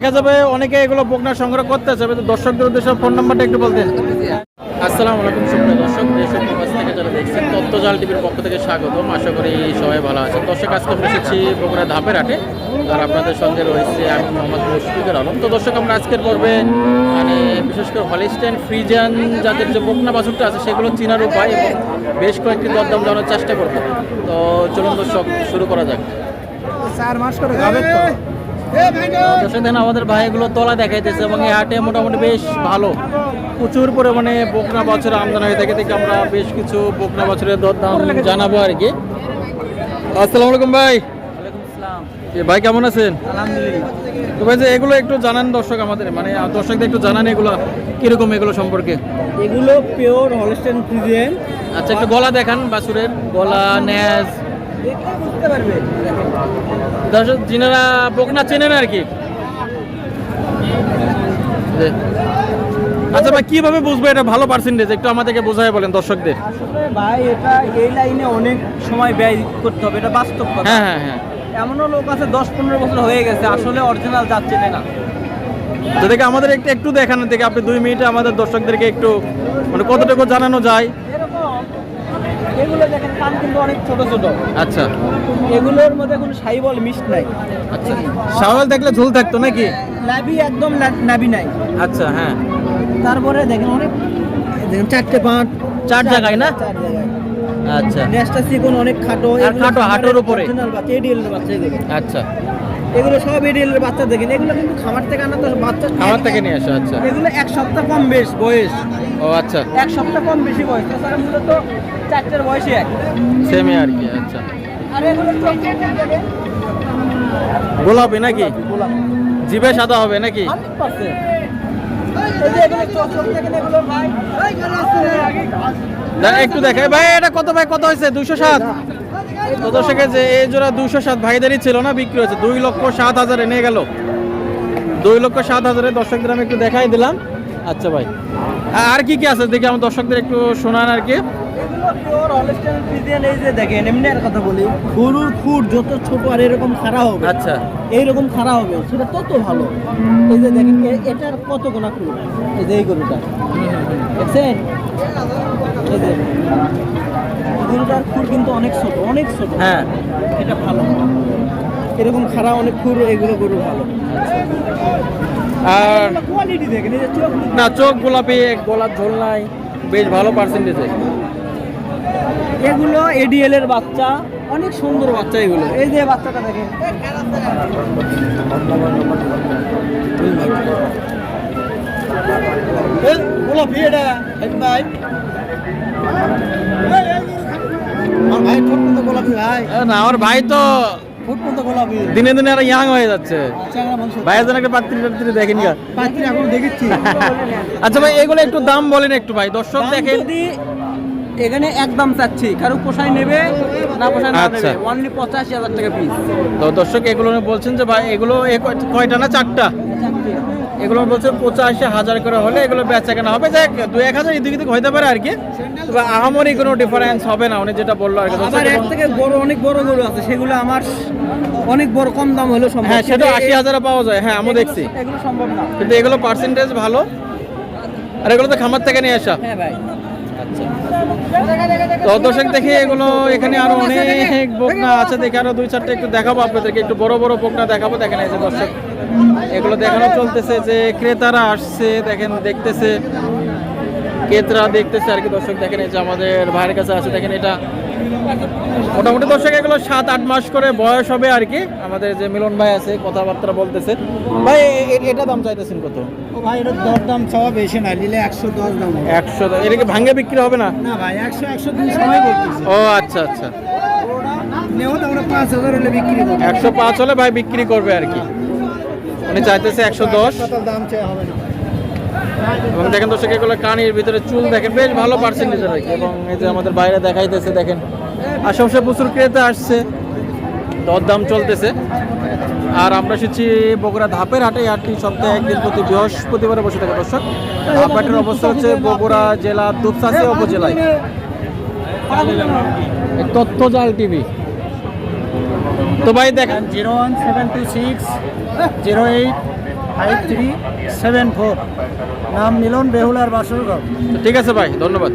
দেখা যাবে অনেকে এগুলো বকনা সংগ্রহ করতে চাবে তো দর্শকদের উদ্দেশ্যে ফোন নাম্বারটা একটু বলতেন আসসালামু আলাইকুম সুপ্রিয় দর্শক দেশ ও থেকে যারা দেখছেন তত্ত্বজাল টিভির পক্ষ থেকে স্বাগতম। আশা করি সবাই ভালো আছেন। দর্শক আজকে আমরা এসেছি বগুড়া ধাপের হাটে আর আপনাদের সঙ্গে রয়েছে আমি মোহাম্মদ মুশফিকুর আলম। তো দর্শক আমরা আজকের পর্বে মানে বিশেষ করে হলিস্টেন ফ্রিজান যাদের যে বকনা বাছুরটা আছে সেগুলো চেনার উপায় এবং বেশ কয়েকটি দরদাম জানার চেষ্টা করব। তো চলুন দর্শক শুরু করা যাক। চার মাস করে তো? দর্শক দেখেন আমাদের ভাইগুলো তলা দেখাইতেছে এবং এই হাটে মোটামুটি বেশ ভালো। প্রচুর পরিমাণে বকনা বছর আমদানি হয়ে থাকে। থেকে আমরা বেশ কিছু বকনা বছরের দরদাম জানাব আর কি। আসসালামু আলাইকুম ভাই। ভাই কেমন আছেন? আলহামদুলিল্লাহ। তো ভাই যে এগুলো একটু জানান দর্শক আমাদের। মানে দর্শকদের একটু জানান এগুলো কীরকম এগুলো সম্পর্কে। এগুলো পিওর হলস্টেন ফ্রিজিয়ান আচ্ছা একটু গলা দেখান বাছুরের। গলা ন্যাজ পারবে দর্শক যিনারা বকনা চেনেন আর কি। আচ্ছা ভাই কীভাবে বুঝব এটা ভালো পার্সেন্টেজ একটু আমাদেরকে বোঝায় বলেন দর্শকদের। ভাই এটা এই লাইনে অনেক সময় ব্যয় করতে হবে এটা বাস্তব কথা। হ্যাঁ হ্যাঁ হ্যাঁ। এমনও লোক আছে দশ পনেরো বছর হয়ে গেছে আসলে অরিজিনাল যাচ্ছে না। তো আমাদের একটু একটু দেখানো থেকে আপনি দুই মিনিটে আমাদের দর্শকদেরকে একটু মানে কতটুকু জানানো যায়? এগুলো দেখেন কান কিন্তু অনেক ছোট ছোট। আচ্ছা। এগুলোর মধ্যে কোনো সাইবল মিষ্ট নাই। আচ্ছা। শাওয়াল দেখলে ঝুল থাকতো নাকি? লাভি একদম নাভি নাই। আচ্ছা হ্যাঁ। তারপরে দেখেন অনেক দেখেন চারটে পাঁচ চার জায়গায় না? চার জায়গায়। আচ্ছা। নেসটা চিকন অনেক খাটো আর খাটো, হাঁটুর উপরে। অরিজিনাল বাচ্চা এডিএল বাচ্চা দেখেন। আচ্ছা। এগুলো সব এডিএল বাচ্চা দেখেন এগুলো কিন্তু খামার থেকে আনা তো বাচ্চা আমার থেকে নিয়ে আসো আচ্ছা। এগুলো এক সপ্তাহ কম বেশ বয়স। ও আচ্ছা। এক সপ্তাহ কম বেশি বয়স তাছাড়া মূলত চারটের বয়সে এক। সেমই আর কি আচ্ছা। আর এগুলো গোলাপি নাকি? জিভে সাদা হবে নাকি? একটু দেখে। ভাই এটা কত ভাই? কত হয়েছে? দুশো সাত? তো দর্শকে যে এই জোড়া দুশো সাত ভাইদেরই ছিল না, বিক্রি হয়েছে। দুই লক্ষ সাত হাজারে নিয়ে গেল। দুই লক্ষ সাত হাজারে দর্শকদের আমি একটু দেখাই দিলাম। আচ্ছা ভাই আর কি কি আছে দেখি আমার দর্শকদের একটু শোনান আর কি। এগুলো পিওর হলস্টাইন ফ্রিজিয়ান এই যে দেখেন এমনি আর কথা বলি গরুর যত ছোট আর এরকম খাড়া হবে আচ্ছা। এইরকম খাড়া হবে সেটা তত ভালো। এই যে দেখেন এ- এটার কত গোনা খুর এই যে এই গরুটা। দেখছেন? এই যে। গরুটার কিন্তু অনেক ছোট অনেক ছোট। হ্যাঁ। এটা ভালো। এরকম খাড়া অনেক খুর এগুলো গরু ভালো। আর কোয়ালিটি দেখেন না চোখ গোলাপি গোলাপ ঝোল নাই বেশ ভালো পার্সেন্টেজে এগুলো এডিএল এর বাচ্চা অনেক সুন্দর বাচ্চা এগুলো। এই যে বাচ্চাটা দেখেন। আমার ভাই তো দিনে দিনে আর ইয়াং হয়ে যাচ্ছে। চ্যাংড়া ভাইয়ের জন্য একটা পাত্রী টাত্রী দেখেন। গা পাত্রী এখন দেখেছি। আচ্ছা ভাই এগুলো একটু দাম বলেন একটু ভাই। দর্শক দেখেন। এখানে একদম চাচ্ছি কারও পোষায় নেবে না পোষায় না আচ্ছা। নেবে অনলি পঁচাশি হাজার টাকা পিস তো দর্শক এগুলো বলছেন যে ভাই এগুলো কয়টা না চারটা? এগুলো বলছে পঁচাশি হাজার করে হলে এগুলো বেচা কেনা হবে। যাক দু এক হাজার এদিক এদিক হইতে পারে আর কি। তবে আহামরি কোনো ডিফারেন্স হবে না উনি যেটা বলল আর কি। এর এবং- থেকে বড় অনেক বড় গরু আছে সেগুলো আমার অনেক বড় কম দাম হলেও সম্ভব। হ্যাঁ সেটা আশি হাজারে পাওয়া যায়। হ্যাঁ আমি দেখছি। এগুলো সম্ভব না। কিন্তু এগুলো পার্সেন্টেজ ভালো। আর এগুলো তো খামার থেকে নিয়ে আসা। হ্যাঁ ভাই। দর্শক দেখি এগুলো এখানে আরও অনেক বকনা আছে, দেখে আরও দুই চারটে একটু দেখাবো আপনাদেরকে, একটু বড় বড় বকনা দেখাবো। দেখেন এই যে দর্শক, এগুলো দেখানো চলতেছে যে ক্রেতারা আসছে, দেখেন দেখতেছে, ক্রেতারা দেখতেছে আর কি দর্শক, দেখেন এই যে আমাদের ভাইয়ের কাছে আছে, দেখেন এটা মোটামুটি দর্শক এগুলো সাত আট মাস করে বয়স হবে আর কি। আমাদের যে মিলন ভাই আছে কথাবার্তা বলতেছে। ভাই এটা দাম চাইতেছেন কত? ভাই এটা দর দাম চাওয়া বেশি না নিলে একশো দশ দাম একশো এটা কি ভাঙ্গে বিক্রি হবে না? না ভাই একশো একশো দিন সময় করতেছি ও আচ্ছা আচ্ছা। একশো পাঁচ হলে ভাই বিক্রি করবে আর কি। উনি চাইতেছে একশো দশ। দাম চাই হবে না। এবং দেখেন দর্শক এগুলো কানির ভিতরে চুল দেখেন বেশ ভালো পার্সেন্টেজ আর কি। এবং এই যে আমাদের বাইরে দেখাইতেছে দেখেন আশেপাশে প্রচুর ক্রেতা আসছে দরদাম চলতেছে। আর আমরা এসেছি বগুড়া ধাপের হাটে হাটটি সপ্তাহে একদিন প্রতি বৃহস্পতিবারে বসে থাকে দর্শক। ধাপ হাটের অবস্থা হচ্ছে বগুড়া জেলা দুপচাচি উপজেলায়। এই তথ্যজাল টিভি। তো ভাই দেখেন zero one seven two six zero eight five three seven four. নাম মিলন বেহুলার বাসরগড় ঠিক আছে ভাই ধন্যবাদ।